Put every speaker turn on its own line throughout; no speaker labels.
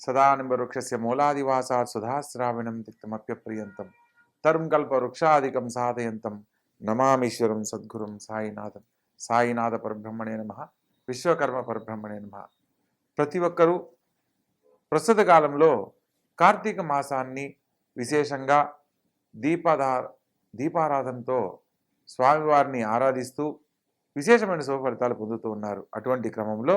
సదానింబవృక్షస్య మూలాదివాసాత్ సుధాశ్రావణం తిక్తమప్యప్రియంతం తరుం కల్పవృక్షాదికం సాధయంతం నమామీశ్వరం సద్గురుం సాయినాథం సాయినాథ పరబ్రహ్మణే నమ విశ్వకర్మ పరబ్రహ్మణే నమ ప్రతి ఒక్కరూ ప్రస్తుత కాలంలో కార్తీక మాసాన్ని విశేషంగా దీపాధా దీపారాధనతో స్వామివారిని ఆరాధిస్తూ విశేషమైన శుభ ఫలితాలు పొందుతూ ఉన్నారు. అటువంటి క్రమంలో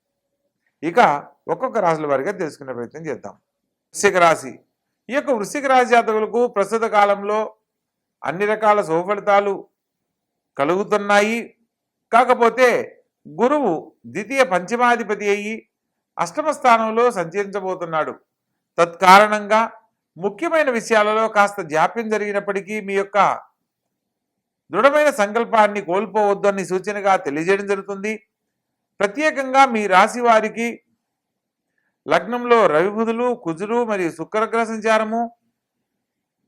ఇక ఒక్కొక్క రాశుల వారిగా తెలుసుకునే ప్రయత్నం చేద్దాం. వృశ్చిక రాశి. ఈ యొక్క వృశ్చిక రాశి జాతకులకు ప్రస్తుత కాలంలో అన్ని రకాల శుభఫలితాలు కలుగుతున్నాయి. కాకపోతే గురువు ద్వితీయ పంచమాధిపతి అయ్యి అష్టమ స్థానంలో సంచరించబోతున్నాడు. తత్కారణంగా ముఖ్యమైన విషయాలలో కాస్త జాప్యం జరిగినప్పటికీ మీ యొక్క దృఢమైన సంకల్పాన్ని కోల్పోవద్దని సూచనగా తెలియజేయడం జరుగుతుంది. ప్రత్యేకంగా మీ రాశి వారికి లగ్నంలో రవిబుధులు కుజులు మరియు శుక్రగ్రహ సంచారము.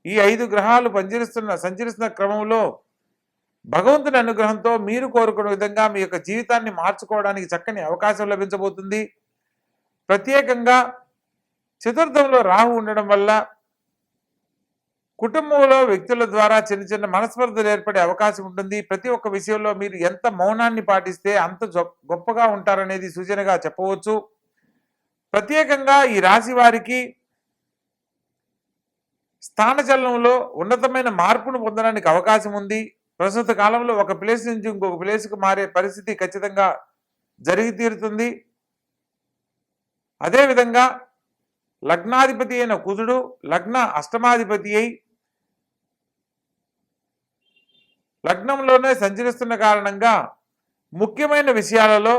ఈ ఐదు గ్రహాలు పంచరిస్తున్న సంచరిస్తున్న క్రమంలో భగవంతుని అనుగ్రహంతో మీరు కోరుకున్న విధంగా మీ యొక్క జీవితాన్ని మార్చుకోవడానికి చక్కని అవకాశం లభించబోతుంది. ప్రత్యేకంగా చతుర్థంలో రాహు ఉండడం వల్ల కుటుంబంలో వ్యక్తుల ద్వారా చిన్న చిన్న మనస్పర్ధలు ఏర్పడే అవకాశం ఉంటుంది. ప్రతి ఒక్క విషయంలో మీరు ఎంత మౌనాన్ని పాటిస్తే అంత గొప్పగా ఉంటారనేది సూచనగా చెప్పవచ్చు. ప్రత్యేకంగా ఈ రాశి వారికి స్థానచలనంలో ఉన్నతమైన మార్పును పొందడానికి అవకాశం ఉంది. ప్రస్తుత కాలంలో ఒక ప్లేస్ నుంచి ఇంకొక ప్లేస్కు మారే పరిస్థితి ఖచ్చితంగా జరిగి తీరుతుంది. అదేవిధంగా లగ్నాధిపతి అయిన కుజుడు లగ్న అష్టమాధిపతి అయి లగ్నంలోనే సంచరిస్తున్న కారణంగా ముఖ్యమైన విషయాలలో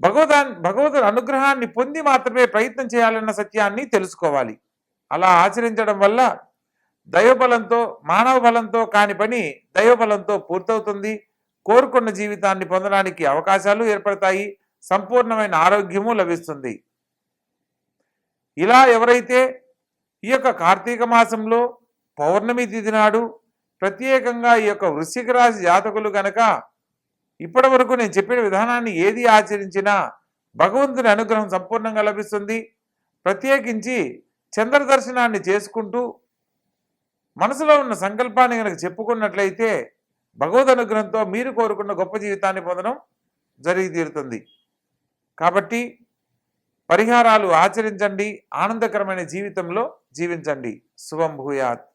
భగవదా భగవతుడి అనుగ్రహాన్ని పొంది మాత్రమే ప్రయత్నం చేయాలన్న సత్యాన్ని తెలుసుకోవాలి. అలా ఆచరించడం వల్ల దైవబలంతో మానవ బలంతో కాని పని దైవబలంతో పూర్తవుతుంది. కోరుకున్న జీవితాన్ని పొందడానికి అవకాశాలు ఏర్పడతాయి. సంపూర్ణమైన ఆరోగ్యము లభిస్తుంది. ఇలా ఎవరైతే ఈ యొక్క కార్తీక మాసంలో పౌర్ణమి తిథి నాడు ప్రత్యేకంగా ఈ యొక్క వృశ్చిక రాశి జాతకులు గనక ఇప్పటి వరకు నేను చెప్పిన విధానాన్ని ఏది ఆచరించినా భగవంతుని అనుగ్రహం సంపూర్ణంగా లభిస్తుంది. ప్రత్యేకించి చంద్ర దర్శనాన్ని చేసుకుంటూ మనసులో ఉన్న సంకల్పాన్ని కనుక చెప్పుకున్నట్లయితే భగవద్ అనుగ్రహంతో మీరు కోరుకున్న గొప్ప జీవితాన్ని పొందడం జరిగి తీరుతుంది కాబట్టి పరిహారాలు ఆచరించండి. ఆనందకరమైన జీవితంలో జీవించండి. శుభం భూయాత్.